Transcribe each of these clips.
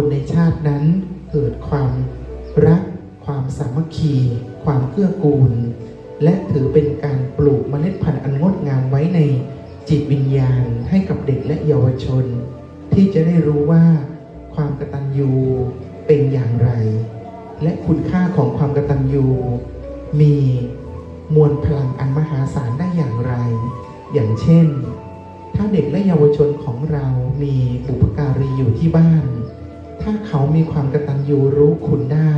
คนในชาตินั้นเกิดความรัก ความสามัคคี ความเกื้อกูล และถือเป็นการปลูกเมล็ดพันธุ์อันงดงามไว้ในจิตวิญญาณให้กับเด็กและเยาวชน ที่จะได้รู้ว่าความกตัญญูเป็นอย่างไร และคุณค่าของความกตัญญูมีมวลพลังอันมหาศาลได้อย่างไร อย่างเช่น ถ้าเด็กและเยาวชนของเรามีบุพการีอยู่ที่บ้าน ถ้าเขามีความกตัญญูรู้คุณได้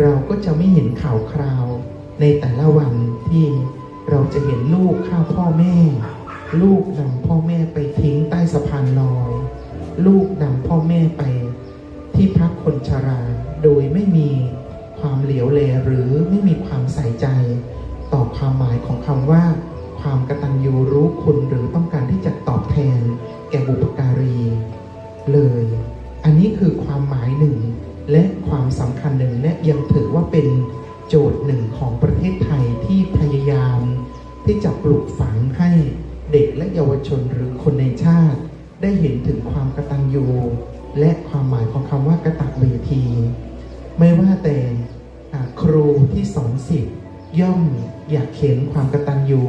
เราก็จะไม่เห็นข่าวคราว ในแต่ละวันที่เราจะเห็นลูกฆ่าพ่อแม่ ลูกนำพ่อแม่ไปทิ้งใต้สะพานลอย ลูกนำพ่อแม่ไปที่พักคนชรา โดยไม่มีความเหลียวแลหรือไม่มีความใส่ใจ ต่อความหมายของคำว่า ความกตัญญูรู้คุณหรือต้องการที่จะตอบแทน แก่บุพการี เลย นี้คือความหมายหนึ่ง และความสำคัญหนึ่งและยังถือว่าเป็นโจทย์หนึ่งของประเทศไทยที่พยายาม ที่จะปลูกฝังให้เด็กและเยาวชนหรือคนในชาติ ได้เห็นถึงความกตัญญูและความหมายของคำว่ากระตักเวที ไม่ว่าแต่ครูที่สอนสิทธิ์ย่อมอยากเห็นความกระตัญญู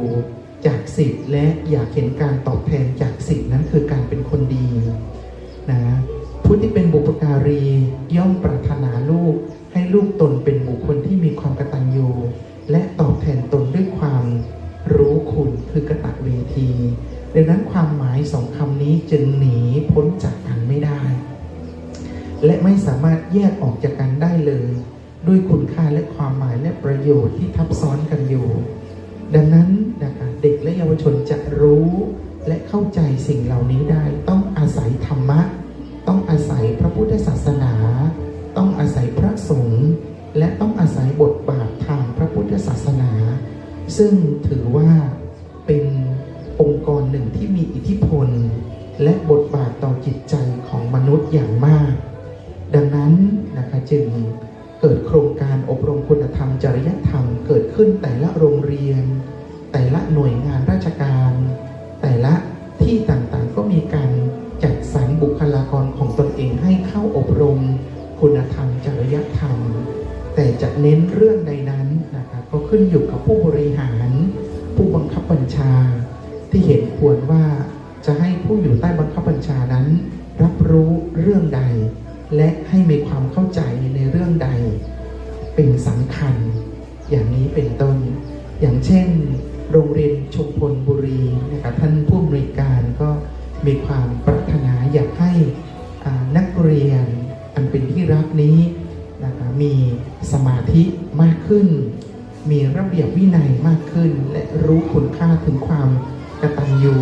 จากสิทธิ์และอยากเห็นการตอบแทนจากสิทธิ์นั้นคือการเป็นคนดีนะ ผู้ที่เป็นบุปการีย่อมปรารถนาลูก ให้ลูกตนเป็นบุคคลที่มีความกตัญญูและตอบแทนตนด้วยความรู้คุณคือกระตเวที ดังนั้นความหมายสองคำนี้จึงหนีพ้นจากกันไม่ได้ และไม่สามารถแยกออกจากกันได้เลย ด้วยคุณค่าและความหมายและประโยชน์ที่ทับซ้อนกันอยู่ ดังนั้นนะคะเด็กและเยาวชนจะรู้และเข้าใจสิ่งเหล่านี้ได้ต้อง ซึ่งถือว่าเป็นองค์กรหนึ่งที่มีอิทธิพล และบทบาทต่อจิตใจของมนุษย์อย่างมาก ดังนั้นนะคะจึงเกิดโครงการอบรมคุณธรรมจริยธรรมเกิดขึ้นแต่ละโรงเรียน แต่ละหน่วยงานราชการ แต่ละที่ต่างๆก็มีการจัดสรรบุคลากรของตนเองให้เข้าอบรม คุณธรรมจริยธรรม แต่จะเน้นเรื่องใดนั้น ก็ขึ้นอยู่กับผู้บริหาร ผู้บังคับบัญชา ที่เห็นควรว่าจะให้ผู้อยู่ใต้บังคับบัญชานั้น รับรู้เรื่องใด และให้มีความเข้าใจในเรื่องใด เป็นสำคัญ อย่างนี้เป็นต้น อย่างเช่น โรงเรียนชุมพลบุรีนะครับท่านผู้อำนวยการก็มีความปรารถนาอยากให้นักเรียนอันเป็นที่รักนี้นะคะมีสมาธิมากขึ้น มีระเบียบวินัยมากขึ้น และรู้คุณค่าถึงความกตัญญู